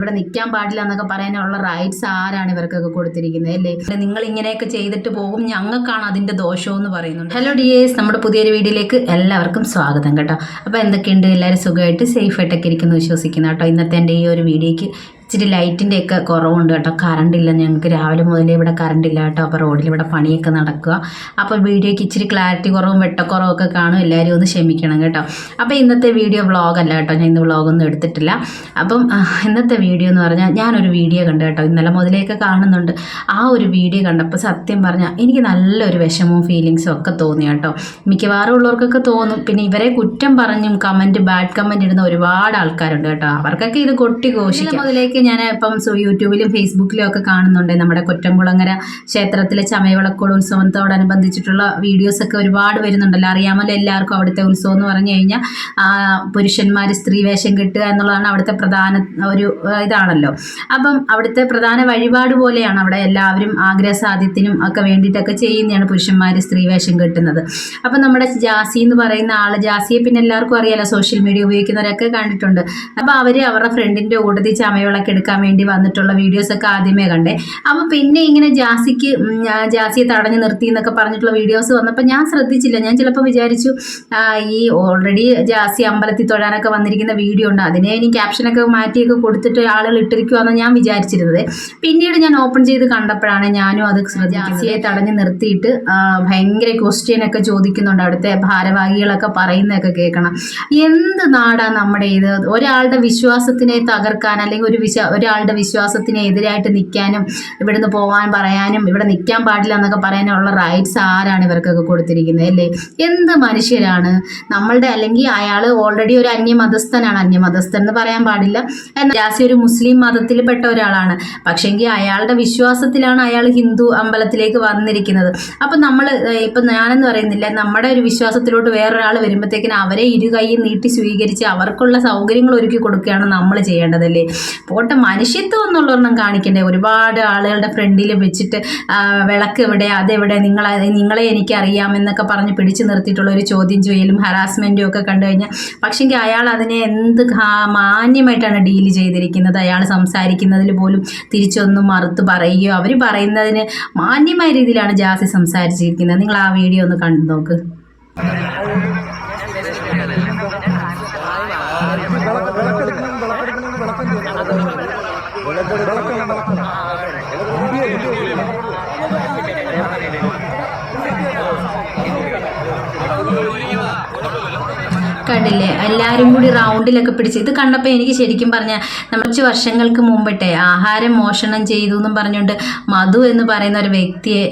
ഇവിടെ നിൽക്കാൻ പാടില്ല എന്നൊക്കെ പറയാനുള്ള റൈറ്റ്സ് ആരാണ് ഇവർക്കൊക്കെ കൊടുത്തിരിക്കുന്നത് അല്ലേ? നിങ്ങൾ ഇങ്ങനെയൊക്കെ ചെയ്തിട്ട് പോകും ഞങ്ങൾക്കാണ് അതിന്റെ ദോഷം എന്ന് പറയുന്നുണ്ട്. ഹലോ ഡിയേഴ്സ് നമ്മുടെ പുതിയൊരു വീഡിയോയിലേക്ക് എല്ലാവർക്കും സ്വാഗതം കേട്ടോ. അപ്പോൾ എന്തൊക്കെയുണ്ട്? എല്ലാവരും സുഖമായിട്ട് സേഫ് ആയിട്ടൊക്കെ ഇരിക്കുന്നു വിശ്വസിക്കുന്നു കേട്ടോ. ഇന്നത്തെ എന്റെ ഈ ഒരു വീഡിയോയ്ക്ക് ഇച്ചിരി ലൈറ്റിന്റെ ഒക്കെ കുറവുണ്ട് കേട്ടോ. കറണ്ട് ഇല്ല ഞങ്ങൾക്ക് രാവിലെ മുതലേ ഇവിടെ കറണ്ട് ഇല്ല കേട്ടോ. അപ്പോൾ റോഡിൽ ഇവിടെ പണിയൊക്കെ നടക്കുക. അപ്പോൾ വീഡിയോയ്ക്ക് ഇച്ചിരി ക്ലാരിറ്റി കുറവും വെട്ടക്കുറവും ഒക്കെ കാണും. എല്ലാവരും ഒന്ന് ക്ഷമിക്കണം കേട്ടോ. അപ്പോൾ ഇന്നത്തെ വീഡിയോ വ്ളോഗല്ല കേട്ടോ. ഞാൻ ഇന്ന് വ്ളോഗൊന്നും എടുത്തിട്ടില്ല. അപ്പം ഇന്നത്തെ വീഡിയോ എന്ന് പറഞ്ഞാൽ ഞാനൊരു വീഡിയോ കണ്ടു കേട്ടോ. ഇന്നലെ മുതലേക്ക് കാണുന്നുണ്ട്. ആ ഒരു വീഡിയോ കണ്ടപ്പോൾ സത്യം പറഞ്ഞാൽ എനിക്ക് നല്ലൊരു വിഷമവും ഫീലിങ്സും ഒക്കെ തോന്നി കേട്ടോ. മിക്കവാറും ഉള്ളവർക്കൊക്കെ തോന്നും. പിന്നെ ഇവരെ കുറ്റം പറഞ്ഞും കമന്റ് ബാഡ് കമന്റ് ഇടുന്ന ഒരുപാട് ആൾക്കാരുണ്ട് കേട്ടോ. അവർക്കൊക്കെ ഇത് കൊട്ടി ഘോഷിക്കും. മുതലേക്ക് ഞാൻ ഇപ്പം യൂട്യൂബിലും ഫേസ്ബുക്കിലും ഒക്കെ കാണുന്നുണ്ട്. നമ്മുടെ കൊറ്റംകുളങ്ങര ക്ഷേത്രത്തിലെ ചമയവിളക്കോട് ഉത്സവത്തോടനുബന്ധിച്ചിട്ടുള്ള വീഡിയോസൊക്കെ ഒരുപാട് വരുന്നുണ്ടല്ലോ അറിയാമല്ലോ എല്ലാവർക്കും അവിടുത്തെ ഉത്സവം എന്ന് പറഞ്ഞു കഴിഞ്ഞാൽ പുരുഷന്മാർ സ്ത്രീ വേഷം കെട്ടുക എന്നുള്ളതാണ് അവിടുത്തെ പ്രധാന ഒരു ഇതാണല്ലോ. അപ്പം അവിടുത്തെ പ്രധാന വഴിപാട് പോലെയാണ് അവിടെ എല്ലാവരും ആഗ്രഹസാധ്യത്തിനും ഒക്കെ വേണ്ടിയിട്ടൊക്കെ ചെയ്യുന്നതാണ് പുരുഷന്മാർ സ്ത്രീ വേഷം കെട്ടുന്നത്. അപ്പം നമ്മുടെ ജാസി എന്ന് പറയുന്ന ആൾ ജാസിയെ പിന്നെ എല്ലാവർക്കും അറിയാലോ സോഷ്യൽ മീഡിയ ഉപയോഗിക്കുന്നവരൊക്കെ കണ്ടിട്ടുണ്ട്. അപ്പം അവർ അവരുടെ ഫ്രണ്ടിന്റെ കൂട്ടത്തിൽ ചമയവിളക്ക് എടുക്കാൻ വേണ്ടി വന്നിട്ടുള്ള വീഡിയോസൊക്കെ ആദ്യമേ കണ്ടേ. അപ്പോൾ പിന്നെ ഇങ്ങനെ ജാസിക്ക് ജാസിയെ തടഞ്ഞു നിർത്തി എന്നൊക്കെ പറഞ്ഞിട്ടുള്ള വീഡിയോസ് വന്നപ്പോൾ ഞാൻ ശ്രദ്ധിച്ചില്ല. ഞാൻ ചിലപ്പോൾ വിചാരിച്ചു ഈ ഓൾറെഡി ജാസി അമ്പലത്തിൽ തൊഴാനൊക്കെ വന്നിരിക്കുന്ന വീഡിയോ ഉണ്ട്. അതിനെ ഇനി ക്യാപ്ഷനൊക്കെ മാറ്റിയൊക്കെ കൊടുത്തിട്ട് ആളുകൾ ഇട്ടിരിക്കുവാന്ന് ഞാൻ വിചാരിച്ചിരുന്നത്. പിന്നീട് ഞാൻ ഓപ്പൺ ചെയ്ത് കണ്ടപ്പോഴാണ് ഞാനും അത്. ജാസിയെ തടഞ്ഞു നിർത്തിയിട്ട് ഭയങ്കര ക്വസ്റ്റ്യൻ ഒക്കെ ചോദിക്കുന്നുണ്ട്. അവിടുത്തെ ഭാരവാഹികളൊക്കെ പറയുന്നതൊക്കെ കേൾക്കണം. എന്ത് നാടാണ് നമ്മുടെ ഇത്? ഒരാളുടെ വിശ്വാസത്തിനെ തകർക്കാൻ അല്ലെങ്കിൽ ഒരു വിശ്വാ ഒരാളുടെ വിശ്വാസത്തിന് എതിരായിട്ട് നിൽക്കാനും ഇവിടുന്ന് പോകാൻ പറയാനും ഇവിടെ നിൽക്കാൻ പാടില്ല എന്നൊക്കെ പറയാനുള്ള റൈറ്റ്സ് ആരാണ് ഇവർക്കൊക്കെ കൊടുത്തിരിക്കുന്നത് അല്ലേ? എന്ത് മനുഷ്യരാണ്? നമ്മളുടെ അല്ലെങ്കിൽ അയാൾ ഓൾറെഡി ഒരു അന്യമതസ്ഥനാണ്. അന്യമതസ്ഥൻ എന്ന് പറയാൻ പാടില്ല. എന്നാൽ ജാസി ഒരു മുസ്ലിം മതത്തിൽ പെട്ട ഒരാളാണ്. പക്ഷേങ്കിൽ അയാളുടെ വിശ്വാസത്തിലാണ് അയാൾ ഹിന്ദു അമ്പലത്തിലേക്ക് വന്നിരിക്കുന്നത്. അപ്പം നമ്മൾ ഇപ്പം ഞാനെന്ന് പറയുന്നില്ല. നമ്മുടെ ഒരു വിശ്വാസത്തിലോട്ട് വേറൊരാൾ വരുമ്പോഴത്തേക്കിന് അവരെ ഇരു കൈ നീട്ടി സ്വീകരിച്ച് അവർക്കുള്ള സൗകര്യങ്ങൾ ഒരുക്കി കൊടുക്കുകയാണ് നമ്മൾ ചെയ്യേണ്ടതല്ലേ പോട്ടെ. മനുഷ്യത്വം എന്നുള്ളൊരെണ്ണം കാണിക്കണ്ടേ. ഒരുപാട് ആളുകളുടെ ഫ്രണ്ടിൽ വെച്ചിട്ട് വിളക്ക് എവിടെ അതെവിടെ നിങ്ങളെ നിങ്ങളെ എനിക്കറിയാം എന്നൊക്കെ പറഞ്ഞ് പിടിച്ചു നിർത്തിയിട്ടുള്ള ഒരു ചോദ്യം ചെയ്യലും ഹറാസ്മെന്റും ഒക്കെ കണ്ടു കഴിഞ്ഞാൽ പക്ഷെങ്കിൽ അയാൾ അതിനെ എന്ത് മാന്യമായിട്ടാണ് ഡീൽ ചെയ്തിരിക്കുന്നത്. അയാൾ സംസാരിക്കുന്നതിൽ പോലും തിരിച്ചൊന്നും മറുത്ത് പറയുകയോ അവർ പറയുന്നതിന് മാന്യമായ രീതിയിലാണ് ജാസി സംസാരിച്ചിരിക്കുന്നത്. നിങ്ങൾ ആ വീഡിയോ ഒന്ന് കണ്ടു നോക്ക്. വിളക്കെടുക്കണം വിളക്കെടുക്കണം വിളക്കെടുക്കണം. വിളക്കെടുക്കണം വിളക്കെടുക്കണം. കണ്ടില്ലേ എല്ലാവരും കൂടി റൗണ്ടിലൊക്കെ പിടിച്ച്. ഇത് കണ്ടപ്പോൾ എനിക്ക് ശരിക്കും പറഞ്ഞാൽ കുറച്ച് വർഷങ്ങൾക്ക് മുമ്പിട്ടെ ആഹാരം മോഷണം ചെയ്തു എന്നും പറഞ്ഞുകൊണ്ട് മധു എന്ന് പറയുന്ന ഒരു വ്യക്തിയെ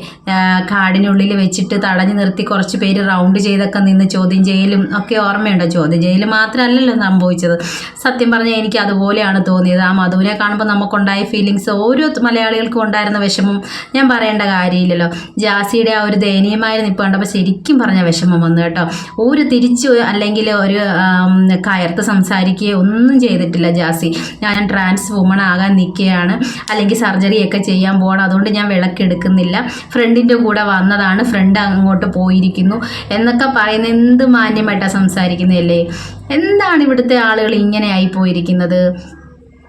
കാടിനുള്ളിൽ വെച്ചിട്ട് തടഞ്ഞു നിർത്തി കുറച്ച് പേര് റൗണ്ട് ചെയ്തൊക്കെ നിന്ന് ചോദ്യം ചെയ്യലും ഒക്കെ ഓർമ്മയുണ്ടോ? ചോദ്യം ചെയ്യൽ മാത്രമല്ലല്ലോ സംഭവിച്ചത്. സത്യം പറഞ്ഞാൽ എനിക്ക് അതുപോലെയാണ് തോന്നിയത്. ആ മധുവിനെ കാണുമ്പോൾ നമുക്കുണ്ടായ ഫീലിങ്സ് ഓരോ മലയാളികൾക്കും ഉണ്ടായിരുന്ന വിഷമം ഞാൻ പറയേണ്ട കാര്യമില്ലല്ലോ. ജാസിയുടെ ആ ഒരു ദയനീയമായ നിപ്പ് കണ്ടപ്പോൾ ശരിക്കും പറഞ്ഞ വിഷമം വന്നു കേട്ടോ. ഒരു തിരിച്ചു അല്ലെങ്കിൽ ഒരു കയർത്ത് സംസാരിക്കുകയോ ഒന്നും ചെയ്തിട്ടില്ല ജാസി. ഞാൻ ട്രാൻസ് വുമൺ ആകാൻ നിൽക്കുകയാണ്. അല്ലെങ്കിൽ സർജറിയൊക്കെ ചെയ്യാൻ പോകണം അതുകൊണ്ട് ഞാൻ വിളക്കെടുക്കുന്നില്ല. ഫ്രണ്ടിന്റെ കൂടെ വന്നതാണ്. ഫ്രണ്ട് അങ്ങോട്ട് പോയിരിക്കുന്നു. എന്നൊക്കെ പറയുന്ന എന്ത് മാന്യമായിട്ടാണ് സംസാരിക്കുന്നതല്ലേ? എന്താണ് ഇവിടുത്തെ ആളുകൾ ഇങ്ങനെ ആയി പോയിരിക്കുന്നത്?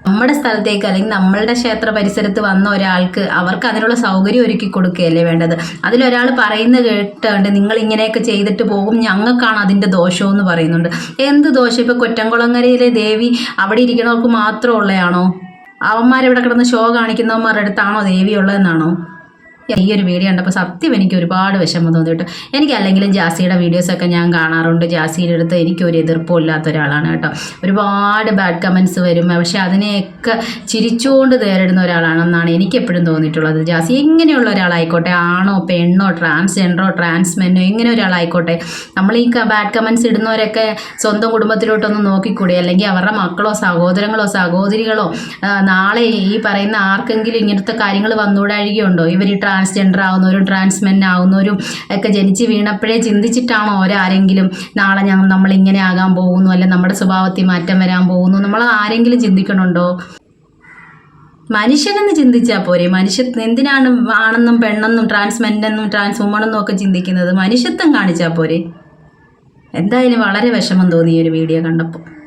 നമ്മുടെ സ്ഥലത്തേക്ക് അല്ലെങ്കിൽ നമ്മളുടെ ക്ഷേത്ര പരിസരത്ത് വന്ന ഒരാൾക്ക് അവർക്ക് അതിനുള്ള സൗകര്യം ഒരുക്കി കൊടുക്കുകയല്ലേ വേണ്ടത്? അതിലൊരാൾ പറയുന്ന കേട്ടുണ്ട് നിങ്ങൾ ഇങ്ങനെയൊക്കെ ചെയ്തിട്ട് പോകും ഞങ്ങൾക്കാണ് അതിന്റെ ദോഷമെന്ന് പറയുന്നുണ്ട്. എന്ത് ദോഷം? ഇപ്പോൾ കൊറ്റംകുളങ്ങരയിലെ ദേവി അവിടെ ഇരിക്കണവർക്ക് മാത്രമുള്ളതാണോ അവന്മാരെവിടെ കിടന്ന് ഷോ കാണിക്കുന്നവന്മാരുടെ അടുത്താണോ ദേവി ഉള്ളതെന്നാണോ? ഈ ഒരു വീഡിയോ കണ്ടപ്പോൾ സത്യം എനിക്ക് ഒരുപാട് വിഷമം തോന്നി കേട്ടോ. എനിക്ക് അല്ലെങ്കിലും ജാസിയുടെ വീഡിയോസൊക്കെ ഞാൻ കാണാറുണ്ട്. ജാസിയുടെ അടുത്ത് എനിക്കൊരു എതിർപ്പും ഇല്ലാത്ത ഒരാളാണ് കേട്ടോ. ഒരുപാട് ബാഡ് കമൻസ് വരും. പക്ഷേ അതിനെയൊക്കെ ചിരിച്ചുകൊണ്ട് നേരിടുന്ന ഒരാളാണെന്നാണ് എനിക്ക് എപ്പോഴും തോന്നിയിട്ടുള്ളത്. ജാസി എങ്ങനെയുള്ള ഒരാളായിക്കോട്ടെ ആണോ പെണ്ണോ ട്രാൻസ്ജെൻഡറോ ട്രാൻസ്മെന്നോ എങ്ങനെ ഒരാളായിക്കോട്ടെ. നമ്മൾ ഈ ബാഡ് കമൻസ് ഇടുന്നവരൊക്കെ സ്വന്തം കുടുംബത്തിലോട്ടൊന്ന് നോക്കിക്കൂടെ? അല്ലെങ്കിൽ അവരുടെ മക്കളോ സഹോദരങ്ങളോ സഹോദരികളോ നാളെ ഈ പറയുന്ന ആർക്കെങ്കിലും ഇങ്ങനത്തെ കാര്യങ്ങൾ വന്നുകൂടാഴികയുണ്ടോ ഇവർ ട്രാൻസ്ജെൻഡർ ആവുന്നവരും ട്രാൻസ്മെൻ ആവുന്നവരും ഒക്കെ ജനിച്ച് വീണപ്പോഴേ ചിന്തിച്ചിട്ടാണോ അവരാരെങ്കിലും നാളെ ഞങ്ങൾ നമ്മൾ ഇങ്ങനെ ആകാൻ പോകുന്നു അല്ലെ നമ്മുടെ സ്വഭാവത്തിൽ മാറ്റം വരാൻ പോകുന്നു? നമ്മൾ ആരെങ്കിലും ചിന്തിക്കണുണ്ടോ? മനുഷ്യനെന്ന് ചിന്തിച്ചാൽ പോരെ. മനുഷ്യ എന്തിനാണ് ആണെന്നും പെണ്ണെന്നും ട്രാൻസ്മെന്റെന്നും ട്രാൻസ് വുമണെന്നും ഒക്കെ ചിന്തിക്കുന്നത്? മനുഷ്യത്വം കാണിച്ചാൽ പോരെ. എന്തായാലും വളരെ വിഷമം തോന്നി ഈ ഒരു വീഡിയോ കണ്ടപ്പോൾ.